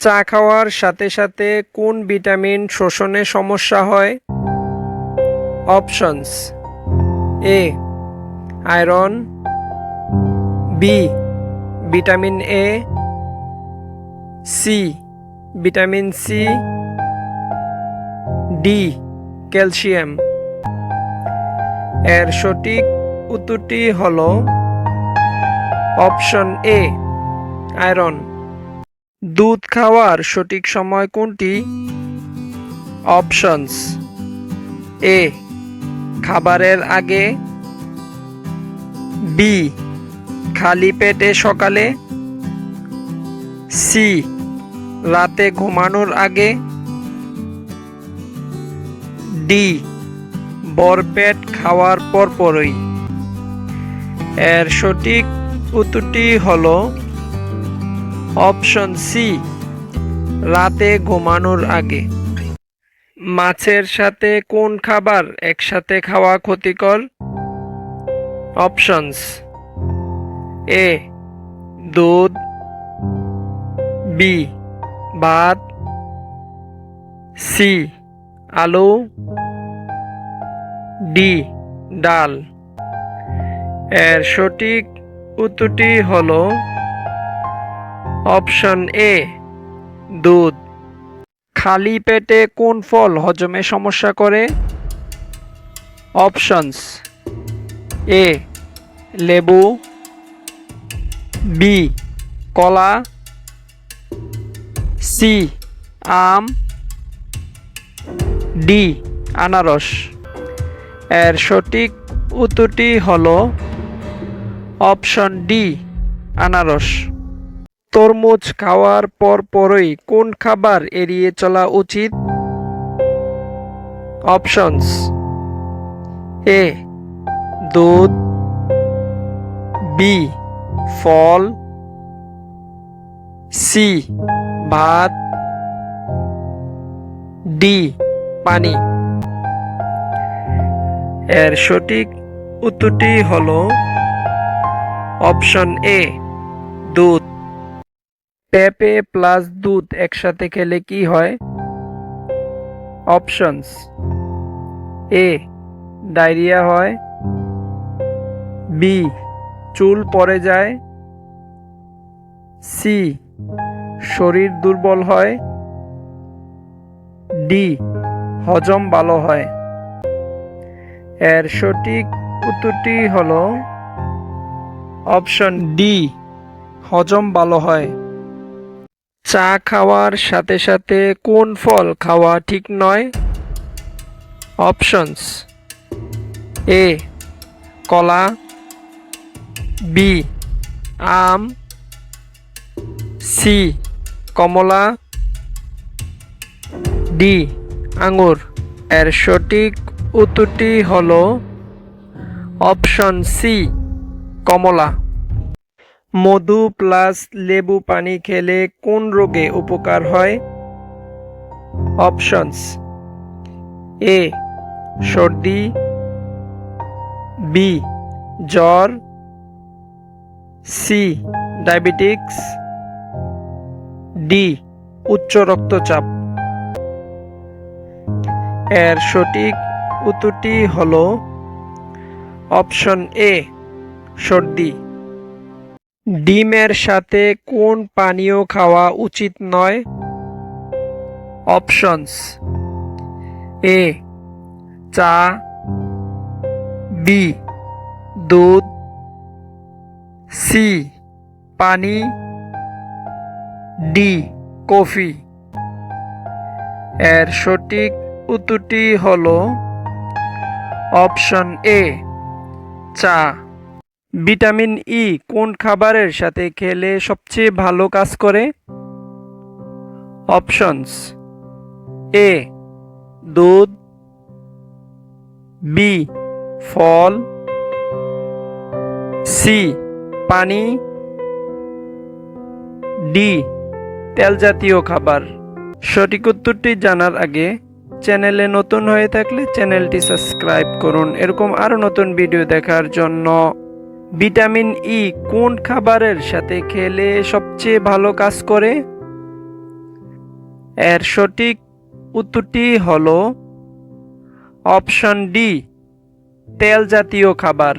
চা খাওয়ার সাথে সাথে কোন ভিটামিন শোষণে সমস্যা হয়? Options. A, iron. B, vitamin A. C, vitamin C. D, calcium. এর সঠিক উত্তরটি হল অপশন এ, আয়রন। দুধ খাওয়ার সঠিক সময় কোনটি? অপশনস। এ, খাবারের আগে। বি, খালি পেটে সকালে। সি, রাতে ঘুমানোর আগে। ডি, বরপেট খাওয়ার পরপরই। এর সঠিক উত্তরটি হল অপশন সি রাতে ঘুমানোর আগে। মাছের সাথে কোন খাবার একসাথে খাওয়া ক্ষতিকর? অপশনস, এ, দুধ, বি, ভাত, সি, আলু, ডি, ডাল। এর সঠিক উত্তরটি হল অপশন এ, দুধ। খালি পেটে কোন ফল হজমে সমস্যা করে? অপশনস। এ, লেবু। বি, কলা। সি, আম। ডি, আনারস। এর সঠিক উত্তরটি হল অপশন ডি, আনারস। তরমুজ খাওয়ার পর পরই কোন খাবার এড়িয়ে চলা উচিত? অপশনস। এ, দুধ। বি, ফল। সি, ভাত। ডি, পানি। এর সঠিক উত্তরটি হল অপশন এ, দুধ। পেঁপে প্লাস দুধ একসাথে খেলে কি হয়? অপশনস। এ, ডায়রিয়া হয়। বি, চুল পড়ে যায়। সি, শরীর দুর্বল হয়। ডি, হজম ভালো হয়। এর সঠিক উত্তরটি হল অপশন ডি, হজম ভালো হয়। চা খাওয়ার সাথে সাথে কোন ফল খাওয়া ঠিক নয়? অপশনস। এ, কলা। বি, আম। সি, কমলা। ডি, আঙুর। এর সঠিক উত্তরটি হল অপশন সি, কমলা। মধু প্লাস লেবু পানি খেলে কোন রোগে উপকার হয়? অপশনস। এ, সর্দি। বি, জ্বর। C, diabetics. ডি, উচ্চ রক্তচাপ। এর সঠিক উত্তরটি হল অপশন এ, সর্দি। ডিমের সাথে কোন পানীয় খাওয়া উচিত নয়? অপশনস এ, চা, বি, দুধ, সি, পানি, ডি, কফি। এর সঠিক উত্তরটি হল অপশন এ, চা। ভিটামিন ই কোন খাবারের সাথে খেলে সবচেয়ে ভালো কাজ করে? অপশনস এ, দুধ, বি, ফল, সি, পানি, ডি তেল জাতীয় খাবার। সঠিক উত্তরটি জানার আগে চ্যানেলে নতুন হয়ে থাকলে চ্যানেলটি সাবস্ক্রাইব করুন। এরকম আরও নতুন ভিডিও দেখার জন্য ভিটামিন ই কোন খাবারের সাথে খেলে সবচেয়ে ভালো কাজ করে? এর সঠিক উত্তরটি হল অপশন ডি, তেল জাতীয় খাবার।